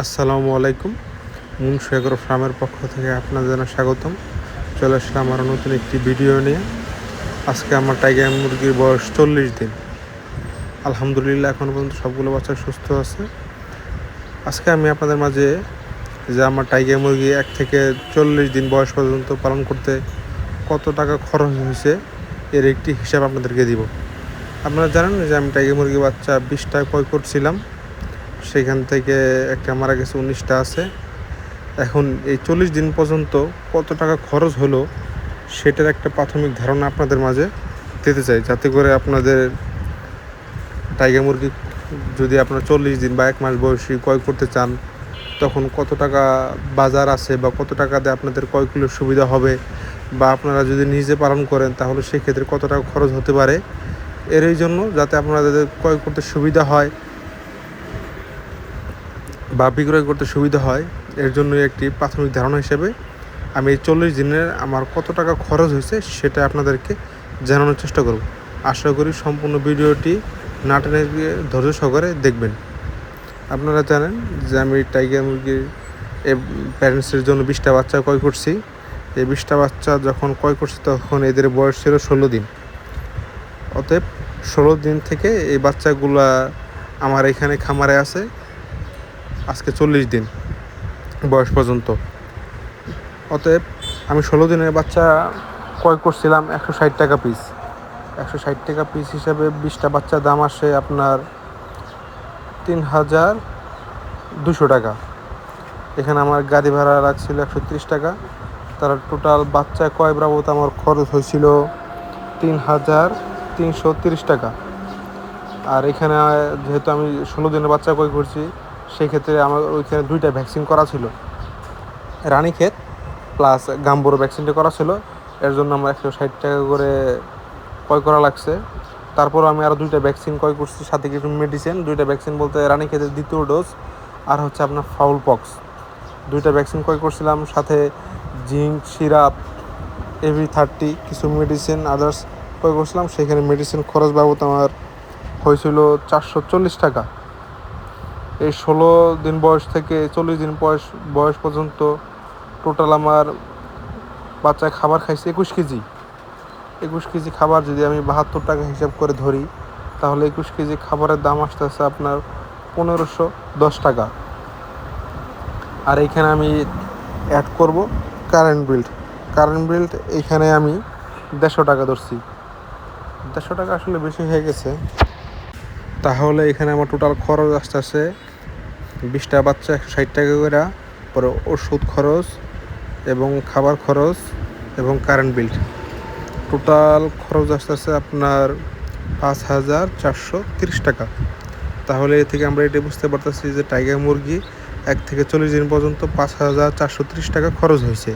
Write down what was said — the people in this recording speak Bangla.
আসসালামু আলাইকুম। মুন শেখর ফার্মের পক্ষ থেকে আপনাদের জানা স্বাগতম। চলে আসলাম আমার নতুন একটি ভিডিও নিয়ে। আজকে আমার টাইগার মুরগির বয়স চল্লিশ দিন। আলহামদুলিল্লাহ, এখন পর্যন্ত সবগুলো বাচ্চা সুস্থ আছে। আজকে আমি আপনাদের মাঝে যে আমার টাইগার মুরগি এক থেকে চল্লিশ দিন বয়স পর্যন্ত পালন করতে কত টাকা খরচ হয়েছে, এর একটি হিসাব আপনাদেরকে দিব। আপনারা জানেন যে আমি টাইগার মুরগি বাচ্চা বিশ টাকা ক্রয় করছিলাম। সেখান থেকে একটা মারা গেছে, উনিশটা আছে। এখন এই চল্লিশ দিন পর্যন্ত কত টাকা খরচ হলো সেটার একটা প্রাথমিক ধারণা আপনাদের মাঝে দিতে চাই, যাতে করে আপনাদের টাইগার মুরগি যদি আপনারা চল্লিশ দিন বা এক মাস বয়সী ক্রয় করতে চান, তখন কত টাকা বাজার আছে বা কত টাকা দিয়ে আপনাদের ক্রয় সুবিধা হবে বা আপনারা যদি নিজে পালন করেন, তাহলে সেক্ষেত্রে কত টাকা খরচ হতে পারে। এর জন্য যাতে আপনাদের ক্রয় করতে সুবিধা হয় বা বিক্রয় করতে সুবিধা হয়, এর জন্য একটি প্রাথমিক ধারণা হিসেবে আমি এই চল্লিশ দিনের আমার কত টাকা খরচ হয়েছে সেটা আপনাদেরকে জানানোর চেষ্টা করব। আশা করি সম্পূর্ণ ভিডিওটি না টেনে গিয়ে ধৈর্য সহকারে দেখবেন। আপনারা জানেন যে আমি টাইগার মুরগির প্যারেন্টসের জন্য বিশটা বাচ্চা ক্রয় করছি। এই বিশটা বাচ্চা যখন ক্রয় করছি তখন এদের বয়স ছিল ষোলো দিন। অতএব ষোলো দিন থেকে এই বাচ্চাগুলা আমার এখানে খামারে আছে। আজকে চল্লিশ দিন বয়স পর্যন্ত। অতএব আমি ষোলো দিনের বাচ্চা ক্রয় করছিলাম একশো ষাট টাকা পিস একশো ষাট টাকা পিস হিসাবে বিশটা বাচ্চার দাম আসে আপনার তিন হাজার দুশো টাকা। এখানে আমার গাড়ি ভাড়া লাগছিল একশো তিরিশ টাকা। তার টোটাল বাচ্চা ক্রয় বাবদ আমার খরচ হয়েছিল তিন হাজার তিনশো তিরিশ টাকা। আর এখানে যেহেতু আমি ষোলো দিনের বাচ্চা ক্রয় করছি সেই ক্ষেত্রে আমার ওইখানে দুইটা ভ্যাকসিন করা ছিল। রানীক্ষেত প্লাস গাম্বুরো ভ্যাকসিনটা করা ছিল। এর জন্য আমার একশো ষাট টাকা করে ক্রয় করা লাগছে। তারপর আমি আরও দুইটা ভ্যাকসিন ক্রয় করছি, সাথে কিছু মেডিসিন দুইটা ভ্যাকসিন বলতে রানীক্ষেতের দ্বিতীয় ডোজ আর হচ্ছে আপনার ফাউল পক্স দুইটা ভ্যাকসিন ক্রয় করছিলাম, সাথে জিঙ্ক, সিরাপ এভি থার্টি কিছু মেডিসিন আদার্স ক্রয় করছিলাম। সেখানে মেডিসিন খরচ বাবদ আমার হয়েছিল চারশো চল্লিশ টাকা। এই ষোলো দিন বয়স থেকে চল্লিশ দিন বয়স বয়স পর্যন্ত টোটাল আমার বাচ্চায় খাবার খাইছে একুশ কেজি। একুশ কেজি খাবার যদি আমি বাহাত্তর টাকা হিসাব করে ধরি, তাহলে একুশ কেজি খাবারের দাম আসতেছে আপনার পনেরোশো দশ টাকা। আর এইখানে আমি অ্যাড করব কারেন্ট বিল্ড কারেন্ট বিল্ড এইখানে আমি দেড়শো টাকা ধরছি। দেড়শো টাকা আসলে বেশি হয়ে গেছে। তাহলে এখানে আমার টোটাল খরচ আসতেছে বিশটা বাচ্চা একশো ষাট টাকা করে, পরে ওষুধ খরচ এবং খাবার খরচ এবং কারেন্ট বিল টোটাল খরচ আসতে আসতে আপনার পাঁচ হাজার চারশো তিরিশ টাকা। তাহলে এ থেকে আমরা এটা বুঝতে পারতেছি যে টাইগার মুরগি এক থেকে চল্লিশ দিন পর্যন্ত পাঁচ হাজার চারশো তিরিশ টাকা খরচ হয়েছে।